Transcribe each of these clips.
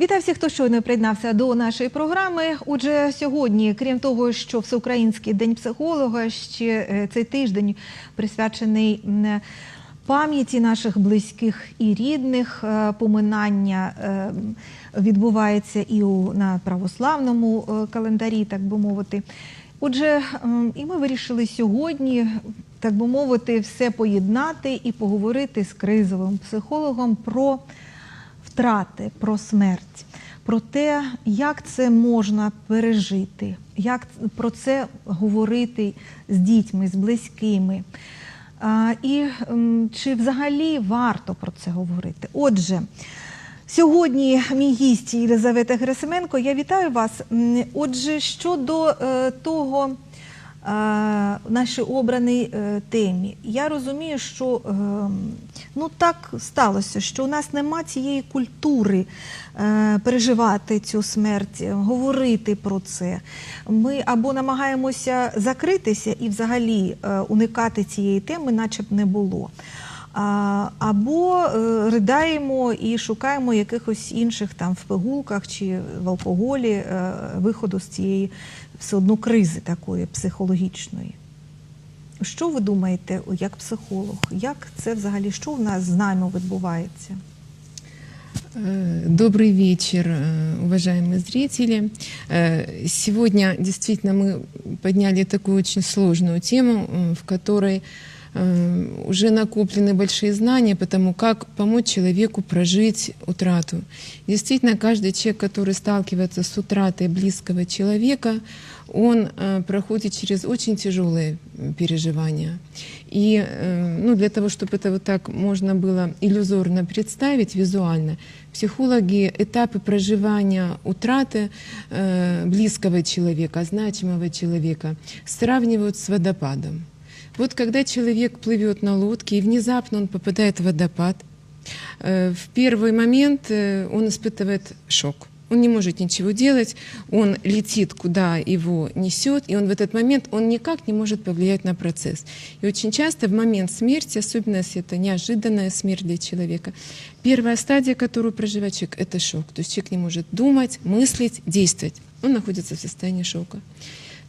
Вітаю всіх, хто щойно приєднався до нашої програми. Отже, сьогодні, крім того, що Всеукраїнський день психолога, ще е, цей тиждень присвячений пам'яті наших близьких і рідних. Е, Поминання е, відбувається і на православному календарі, так би мовити. Отже, і ми вирішили сьогодні, так би мовити, все поєднати і поговорити з кризовим психологом про втрати, про смерть, про те, як це можна пережити, як про це говорити з дітьми, з близькими. І чи взагалі варто про це говорити? Отже, сьогодні мій гість Єлизавета Герасименко. Я вітаю вас. Отже, щодо е, того, нашій обраній е, темі. Я розумію, що е, ну так сталося, що у нас нема цієї культури е, переживати цю смерть, говорити про це. Ми або намагаємося закритися і взагалі уникати цієї теми, наче б не було А, Або е, придаємо і шукаємо якихось інших там в пигулках чи в алкоголі е, виходу з цієї все одно кризи такої психологічної. Що ви думаєте, о, як психолог? Як це взагалі, що в нас з нами відбувається? Э, Добрый вечер, э, уважаемые зрители. Э, Сегодня действительно мы подняли такую очень сложную тему, э, в которой э, уже накоплены большие знания по тому, как помочь человеку прожить утрату. Действительно, каждый человек, который сталкивается с утратой близкого человека, он э, проходит через очень тяжелые переживания. И э, ну, для того, чтобы это вот так можно было иллюзорно представить визуально, психологи этапы проживания утраты э, близкого человека, значимого человека сравнивают с водопадом. Вот когда человек плывет на лодке и внезапно он попадает в водопад, э, в первый момент э, он испытывает шок. Он не может ничего делать, он летит, куда его несет, и он в этот момент он никак не может повлиять на процесс. И очень часто в момент смерти, особенно если это неожиданная смерть для человека, первая стадия, которую проживает человек, это шок. То есть человек не может думать, мыслить, действовать. Он находится в состоянии шока.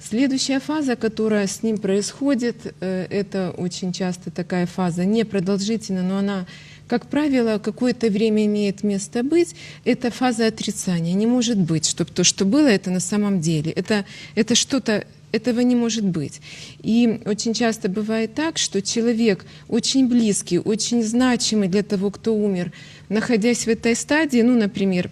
Следующая фаза, которая с ним происходит, э, это очень часто такая фаза непродолжительная, но она, как правило, какое-то время имеет место быть. Это фаза отрицания. Не может быть, чтобы то, что было, это на самом деле. Это, это что-то этого не может быть. И очень часто бывает так, что человек очень близкий, очень значимый для того, кто умер, находясь в этой стадии, ну, например,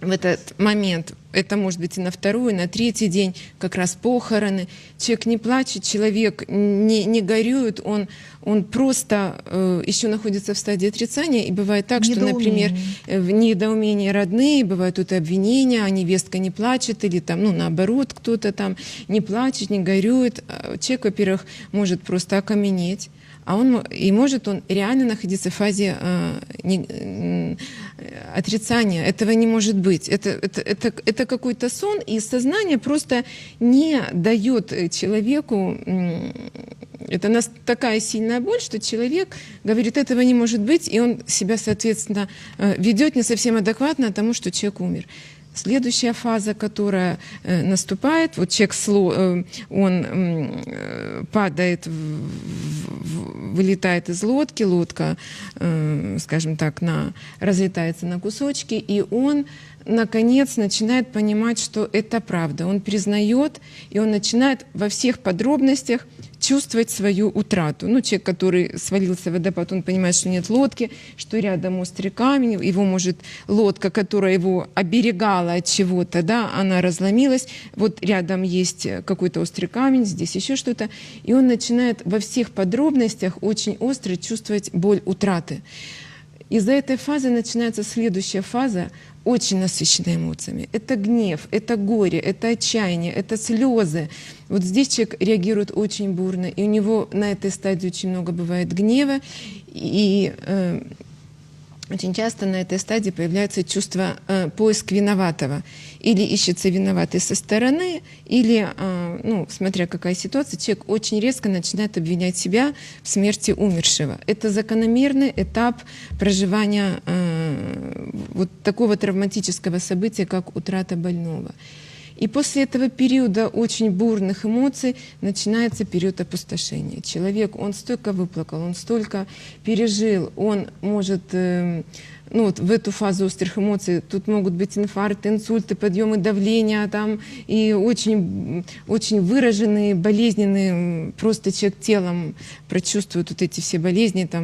в этот момент, это может быть и на второй, и на третий день, как раз похороны. Человек не плачет, человек не, не горюет, он, он просто э, еще находится в стадии отрицания. И бывает так, что, например, э, в недоумении родные, бывают тут и обвинения, а невестка не плачет, или там, ну, наоборот, кто-то там не плачет, не горюет. А Человек, во-первых, может просто окаменеть, а он и может он реально находиться в фазе э, не- э, отрицания. Этого не может быть. Это, это, это, это какой-то сон, и сознание просто не дает э, человеку. м, Это нас такая сильная боль, что человек говорит, этого не может быть, и он себя, соответственно, э, ведет не совсем адекватно тому, что человек умер. Следующая фаза, которая э, наступает, вот человек э, он э, падает, вылетает из лодки, лодка, скажем так, на, разлетается на кусочки, и он наконец начинает понимать, что это правда. Он признает, и он начинает во всех подробностях чувствовать свою утрату. Ну, человек, который свалился в водопад, он понимает, что нет лодки, что рядом острый камень, его может лодка, которая его оберегала от чего-то, да, она разломилась, вот рядом есть какой-то острый камень, здесь еще что-то, и он начинает во всех подробностях очень остро чувствовать боль утраты. Из-за этой фазы начинается следующая фаза, очень насыщенная эмоциями. Это гнев, это горе, это отчаяние, это слезы. Вот здесь человек реагирует очень бурно, и у него на этой стадии очень много бывает гнева, и э, очень часто на этой стадии появляется чувство э, поиск виноватого. Или ищется виноватый со стороны, или, э, ну, смотря какая ситуация, человек очень резко начинает обвинять себя в смерти умершего. Это закономерный этап проживания э, вот такого травматического события, как утрата больного. И после этого периода очень бурных эмоций начинается период опустошения. Человек, он столько выплакал, он столько пережил, он может, э, ну вот в эту фазу острых эмоций, тут могут быть инфаркты, инсульты, подъемы давления, там, и очень, очень выраженные, болезненные, м, просто человек телом прочувствует вот эти все болезни, там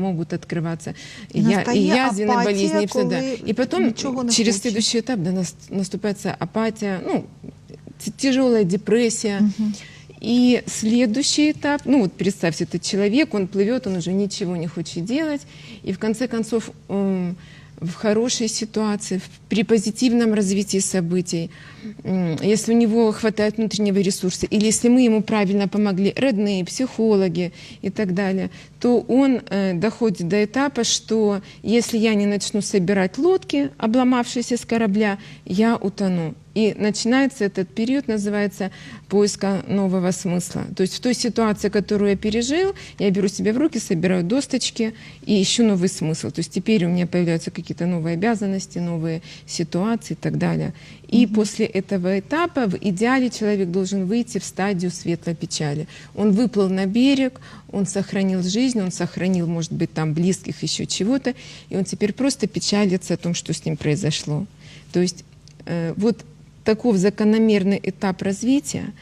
могут открываться. И Я- настає язвенные апатія, болезни, и всё, да. коли И потом нічого не через хоче. следующий этап да, нас- наступает апатия, ну, т- тяжелая депрессия. И следующий этап, ну вот представьте, этот человек, он плывет, он уже ничего не хочет делать, и в конце концов в хорошей ситуации, при позитивном развитии событий, если у него хватает внутреннего ресурса, или если мы ему правильно помогли, родные, психологи и так далее, то он э, доходит до этапа, что если я не начну собирать лодки, обломавшиеся с корабля, я утону. И начинается этот период, называется поиска нового смысла. То есть в той ситуации, которую я пережил, я беру себя в руки, собираю досточки и ищу новый смысл. То есть теперь у меня появляются какие-то новые обязанности, новые ситуации и так далее. И после этого этапа в идеале человек должен выйти в стадию светлой печали. Он выплыл на берег, он сохранил жизнь, он сохранил, может быть, там близких, еще чего-то, и он теперь просто печалится о том, что с ним произошло. То есть э, вот таков закономерный этап развития.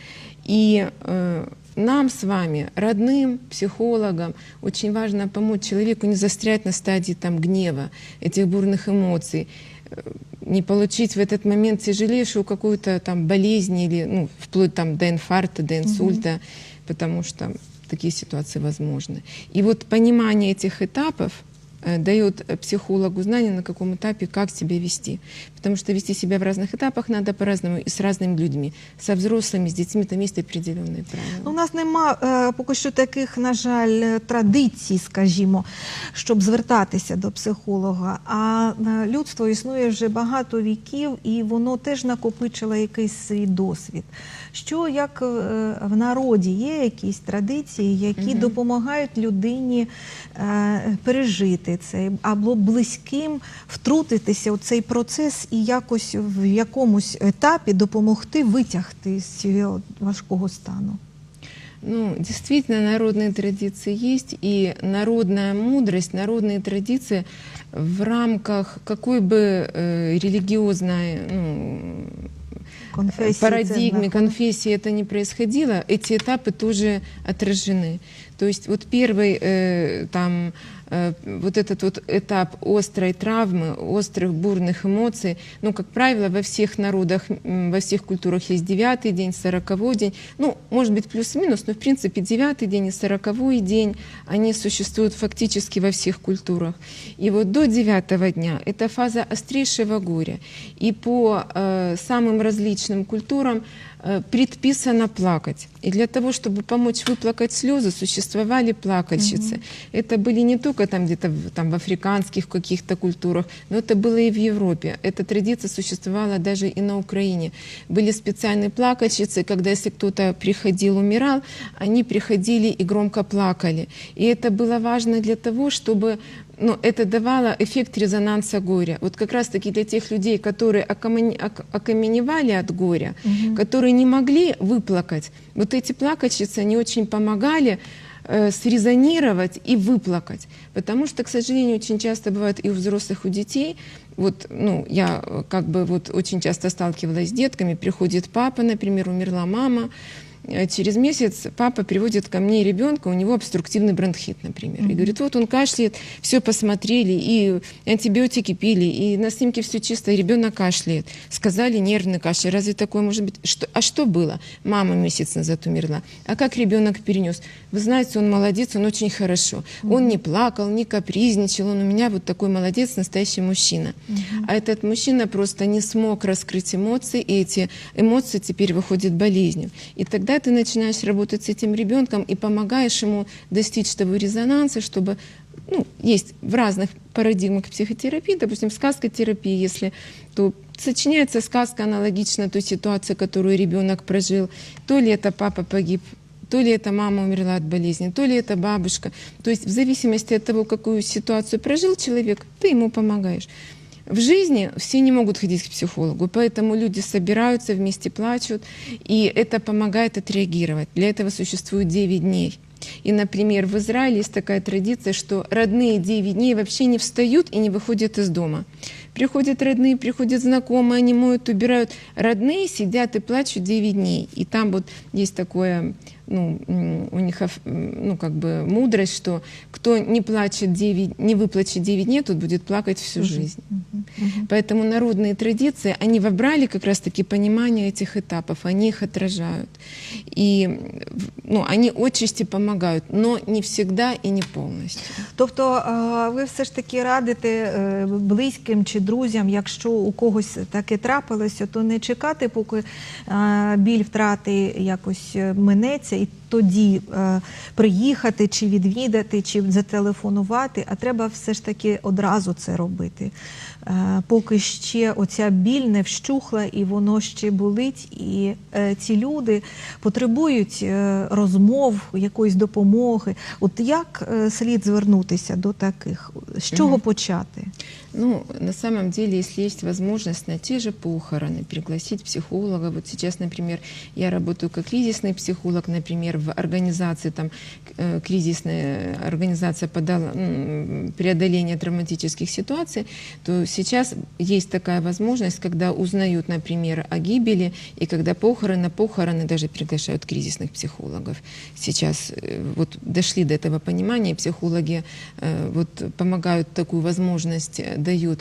И э, нам с вами, родным, психологам, очень важно помочь человеку не застрять на стадии там, гнева, этих бурных эмоций, э, не получить в этот момент тяжелейшую какую-то там болезнь или ну, вплоть там, до инфаркта, до инсульта, потому что такие ситуации возможны. И вот понимание этих этапов дает э, психологу знание, на каком этапе, как себя вести. Потому что вести себя в разных этапах надо по-разному и с разными людьми. Со взрослыми, с детьми там есть определенные правила. Ну, У нас нема е, поки що таких, на жаль, е, традицій, скажімо, щоб звертатися до психолога. А е, людство існує вже багато віків, і воно теж накопичило якийсь свій досвід. Що як е, в народі є якісь традиції, які допомагають людині е, пережити це або близьким втрутитися у цей процес і якось в якомусь етапі допомогти витягти з цього важкого стану? Ну, действительно, народные традиции есть, и народная мудрость, народные традиции в рамках какой бы э, религиозной ну, Конфесії це парадигме, знаходиться. конфессии это не происходило, эти этапы тоже отражены. То есть вот первый э, там э, вот этот вот этап острой травмы, острых бурных эмоций, ну, как правило, во всех народах, во всех культурах есть девятый день, сороковой день, ну, может быть, плюс-минус, но, в принципе, девятый день и сороковой день, они существуют фактически во всех культурах. И вот до девятого дня это фаза острейшего горя. И по э, самым различным культурам э, предписано плакать. И для того, чтобы помочь выплакать слезы, существовали плакальщицы. Это были не только там где-то там, в африканских каких-то культурах, но это было и в Европе. Эта традиция существовала даже и на Украине. Были специальные плакальщицы, когда если кто-то приходил, умирал, они приходили и громко плакали. И это было важно для того, чтобы ну, это давало эффект резонанса горя. Вот как раз-таки для тех людей, которые окаменевали от горя, которые не могли выплакать, вот эти плакальщицы, они очень помогали э, срезонировать и выплакать. Потому что, к сожалению, очень часто бывает и у взрослых, и у детей, вот, ну, я э, как бы вот очень часто сталкивалась с детками, приходит папа, например, умерла мама, Через месяц папа приводит ко мне ребенка, у него обструктивный бронхит, например. И говорит, вот он кашляет, все посмотрели, и антибиотики пили, и на снимке все чисто, и ребенок кашляет. Сказали нервный кашель. Разве такое может быть? Что, а что было? Мама месяц назад умерла. А как ребенок перенес? Вы знаете, он молодец, он очень хорошо. Он не плакал, не капризничал, он у меня вот такой молодец, настоящий мужчина. А этот мужчина просто не смог раскрыть эмоции, и эти эмоции теперь выходят болезнью. И тогда ты начинаешь работать с этим ребенком и помогаешь ему достичь того резонанса, чтобы ну, есть в разных парадигмах психотерапии, допустим, сказкотерапии, если то сочиняется сказка аналогично той ситуации, которую ребенок прожил. То ли это папа погиб то ли это мама умерла от болезни, то ли это бабушка. То есть в зависимости от того, какую ситуацию прожил человек, ты ему помогаешь. В жизни все не могут ходить к психологу, поэтому люди собираются вместе, плачут, и это помогает отреагировать. Для этого существует 9 дней. И, например, в Израиле есть такая традиция, что родные 9 дней вообще не встают и не выходят из дома. Приходят родные, приходят знакомые, они моют, убирают. Родные сидят и плачут 9 дней. И там вот есть такое ну, у них ну, как бы мудрость, что кто не плачет 9, не выплачет 9 дней, тот будет плакать всю жизнь. Поэтому народные традиции, они вобрали как раз-таки понимание этих этапов, они их отражают. И ну, они отчасти помогают, но не всегда и не повністю. Тобто е, ви все ж таки радите е, близьким чи друзям, якщо у когось таке трапилося, то не чекати, поки е, біль втрати якось минеться, і тоді е, приїхати чи відвідати, чи зателефонувати, а треба все ж таки одразу це робити. Е, Поки ще оця біль не вщухла і воно ще болить, і е, ці люди потребують е, розмов, якоїсь допомоги. От як е, слід звернутися до таких? З чого Мгм. почати? Ну, на самом деле, если есть возможность на те же похороны пригласить психолога, вот сейчас, например, я работаю как кризисный психолог, например, в организации, там, э, кризисная организация подала м, преодоление травматических ситуаций, то сейчас есть такая возможность, когда узнают, например, о гибели, и когда похороны, похороны даже приглашают кризисных психологов. Сейчас э, вот дошли до этого понимания, психологи э, вот помогают такую возможность э, дают.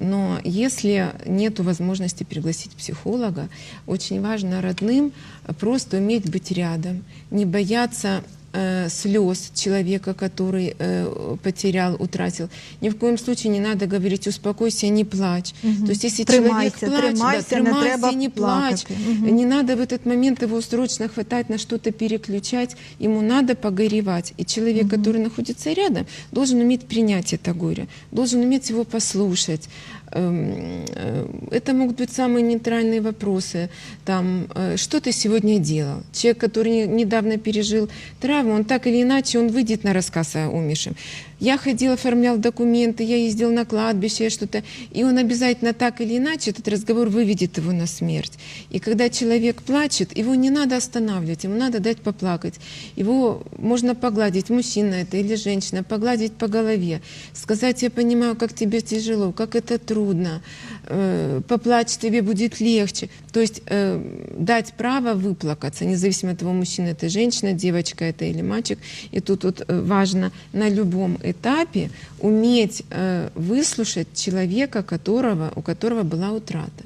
Но если нет возможности пригласить психолога, очень важно родным просто уметь быть рядом, не бояться э, слез человека, который э, потерял, утратил. Ни в коем случае не надо говорить «успокойся, не плачь». Мгм. То есть если Тримайся, человек плачет, тримайся, не да, тримайся и не плачь. Мгм. Не надо в этот момент его срочно хватать на что-то переключать, ему надо погоревать. И человек, который находится рядом, должен уметь принять это горе, должен уметь его послушать. Эм, э, Это могут быть самые нейтральные вопросы. Там, э, что ты сегодня делал? Человек, который не- недавно пережил травму, он так или иначе, он выйдет на рассказ о умершем. Я ходил, оформлял документы, я ездил на кладбище, что-то. И он обязательно так или иначе, этот разговор выведет его на смерть. И когда человек плачет, его не надо останавливать, ему надо дать поплакать. Его можно погладить, мужчина это или женщина, погладить по голове, сказать, я понимаю, как тебе тяжело, как это трудно, э, поплачь, тебе будет легче. То есть э, дать право выплакаться, независимо от того, мужчина это женщина, девочка это или мальчик. И тут вот э, важно на любом этапе уметь э, выслушать человека, которого, у которого была утрата.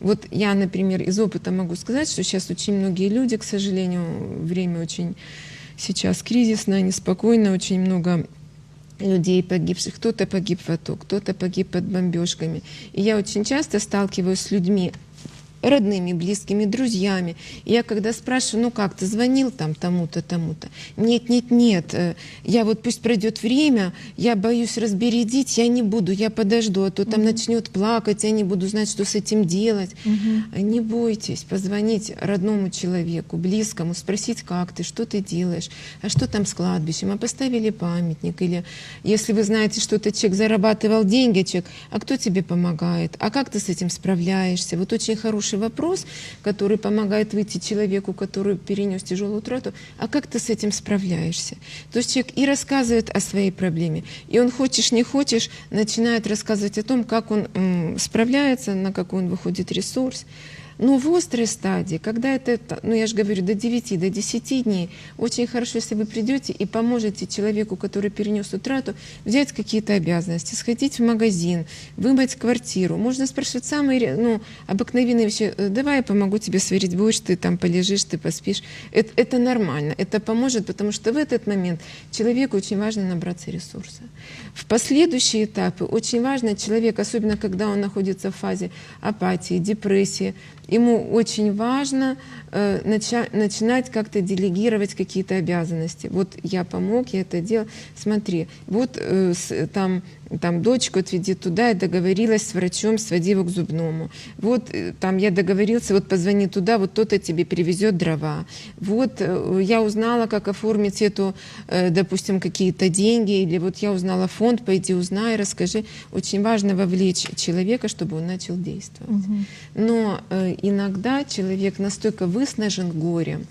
Вот я, например, из опыта могу сказать, что сейчас очень многие люди, к сожалению, время очень сейчас кризисное, неспокойно, очень много людей погибших. Кто-то погиб в АТО, кто-то погиб под бомбежками. И я очень часто сталкиваюсь с людьми, родными, близкими, друзьями. И я когда спрашиваю, ну как, ты звонил там тому-то, тому-то? Нет, нет, нет, э, я вот пусть пройдет время, я боюсь разбередить, я не буду, я подожду, а то там начнет плакать, я не буду знать, что с этим делать. А Не бойтесь позвонить родному человеку, близкому, спросить, как ты, что ты делаешь, а что там с кладбищем, а поставили памятник, или если вы знаете, что этот человек зарабатывал деньги, человек, а кто тебе помогает, а как ты с этим справляешься? Вот очень хороший вопрос, который помогает выйти человеку, который перенес тяжелую утрату, а как ты с этим справляешься? То есть человек и рассказывает о своей проблеме, и он хочешь не хочешь начинает рассказывать о том, как он м, справляется, на какой он выходит ресурс. Но в острой стадии, когда это, ну я же говорю, до 9, до 10 дней, очень хорошо, если вы придете и поможете человеку, который перенес утрату, взять какие-то обязанности, сходить в магазин, вымыть квартиру. Можно спрашивать самые ну, обыкновенные вещи. «Э, Давай я помогу тебе сварить борщ, ты там полежишь, ты поспишь. Это, это нормально, это поможет, потому что в этот момент человеку очень важно набраться ресурса. В последующие этапы очень важно человек, особенно когда он находится в фазе апатии, депрессии, ему очень важно э, нача- начинать как-то делегировать какие-то обязанности. Вот я помог, я это делал. Смотри, вот э, с- там, там дочку отведи туда, я договорилась с врачом, своди его к зубному. Вот э, там я договорился, вот позвони туда, вот кто-то тебе привезет дрова. Вот э, я узнала, как оформить эту, э, допустим, какие-то деньги, или вот я узнала фонд, пойди узнай, расскажи. Очень важно вовлечь человека, чтобы он начал действовать. Но иногда человек настолько выснажен горем,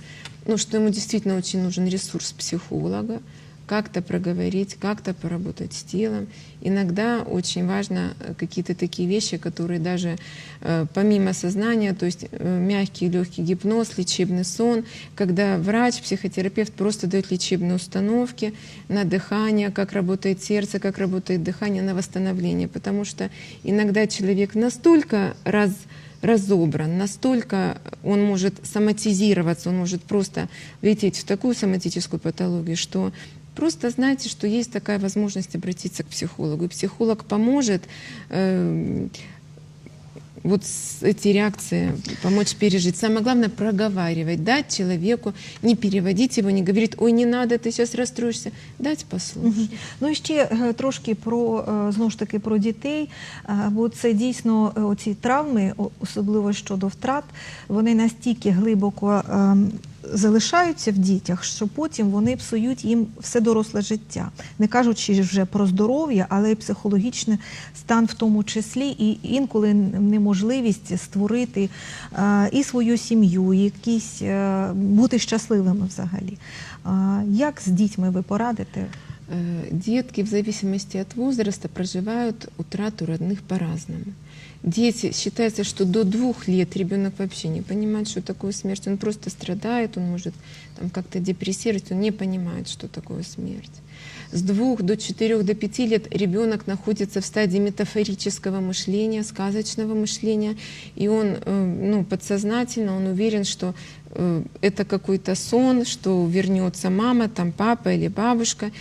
ну, что ему действительно очень нужен ресурс психолога, как-то проговорить, как-то поработать с телом. Иногда очень важно э, какие-то такие вещи, которые даже э, помимо сознания, то есть э, мягкий легкий гипноз, лечебный сон, когда врач, психотерапевт просто дает лечебные установки на дыхание, как работает сердце, как работает дыхание, на восстановление. Потому что иногда человек настолько раз разобран, настолько он может соматизироваться, он может просто лететь в такую соматическую патологию, что просто знайте, что есть такая возможность обратиться к психологу. И психолог поможет э, вот с- эти реакции помочь пережить. Самое главное проговаривать, дать человеку, не переводить его, не говорить, ой, не надо, ты сейчас расстроишься, дать послушать. Ну і ще е, трошки про е, знову ж таки про дітей, е, бо це дійсно е, оці травми, о- особливо щодо втрат, вони настільки глибоко ем, залишаються в дітях, що потім вони псують їм все доросле життя, не кажучи вже про здоров'я, але й психологічний стан в тому числі, і інколи неможливість створити е, і свою сім'ю, і якісь е, бути щасливими взагалі. А Як з дітьми ви порадите? Э, Детки в зависимости от возраста проживают утрату родных по-разному. Дети, считается, что до двух лет ребенок вообще не понимает, что такое смерть. Он просто страдает, он может там, как-то депрессировать, он не понимает, что такое смерть. С двух до четырех до пяти лет ребенок находится в стадии метафорического мышления, сказочного мышления, и он э, ну, подсознательно, он уверен, что э, это какой-то сон, что вернется мама, там папа или бабушка.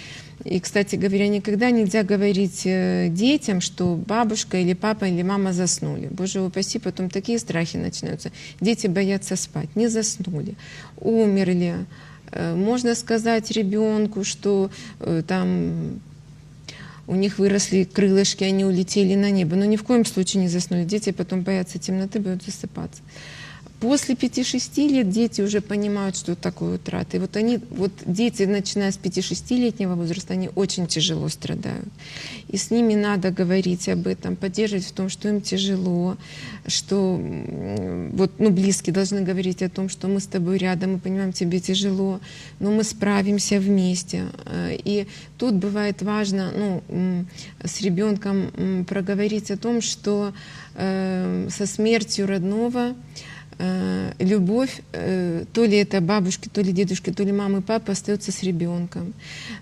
И, кстати говоря, никогда нельзя говорить э, детям, что бабушка или папа или мама заснули. Боже упаси, потом такие страхи начинаются. Дети боятся спать, не заснули, умерли. Э, Можно сказать ребенку, что э, там у них выросли крылышки, они улетели на небо, но ни в коем случае не заснули. Дети потом боятся темноты, боятся засыпаться. После 5-6 лет дети уже понимают, что такое утрата. И вот они, вот дети, начиная с 5-6-летнего возраста, они очень тяжело страдают. И с ними надо говорить об этом, поддерживать в том, что им тяжело, что вот, ну, близкие должны говорить о том, что мы с тобой рядом, мы понимаем, тебе тяжело, но мы справимся вместе. Э, И тут бывает важно ну, с ребенком проговорить о том, что э, со смертью родного э, любовь, э, то ли это бабушки, то ли дедушки, то ли мамы, папы, остается с ребенком.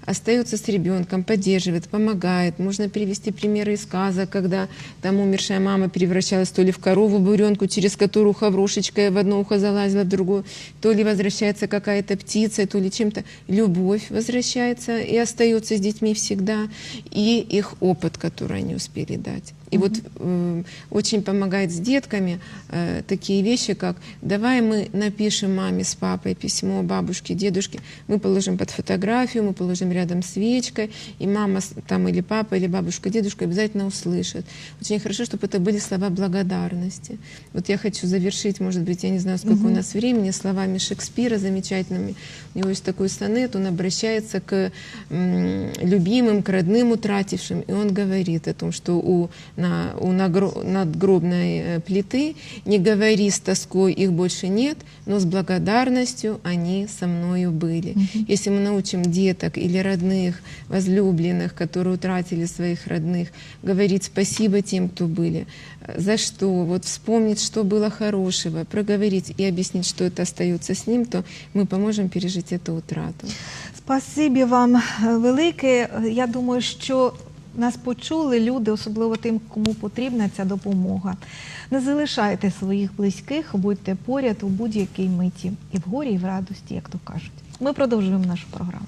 Остается с ребенком, поддерживает, помогает. Можно привести примеры из сказок, когда там умершая мама превращалась то ли в корову буренку, через которую хаврошечка в одно ухо залазила, в другое, то ли возвращается какая-то птица, то ли чем-то. Любовь возвращается и остается с детьми всегда, и их опыт, который они успели дать. И вот э, очень помогает с детками э, такие вещи, как давай мы напишем маме с папой письмо бабушке, дедушке, мы положим под фотографию, мы положим рядом свечкой, и мама там или папа, или бабушка, дедушка обязательно услышат. Очень хорошо, чтобы это были слова благодарности. Вот я хочу завершить, может быть, я не знаю, сколько у нас времени, словами Шекспира замечательными. У него есть такой сонет, он обращается к м, любимым, к родным утратившим, и он говорит о том, что у, на, у нагро- надгробной э, плиты не говори с тоской, их больше нет, но с благодарностью они со мною были. Если мы научим деток или родных, возлюбленных, которые утратили своих родных, говорить спасибо тем, кто были, э, за что, вот вспомнить, что было хорошего, проговорить и объяснить, что это остается с ним, то мы поможем пережить эту утрату. Спасибі вам е, велике. Я думаю, що нас почули люди, особливо тим, кому потрібна ця допомога. Не залишайте своїх близьких, будьте поряд у будь-якій миті, і в горі, і в радості, як то кажуть. Ми продовжуємо нашу програму.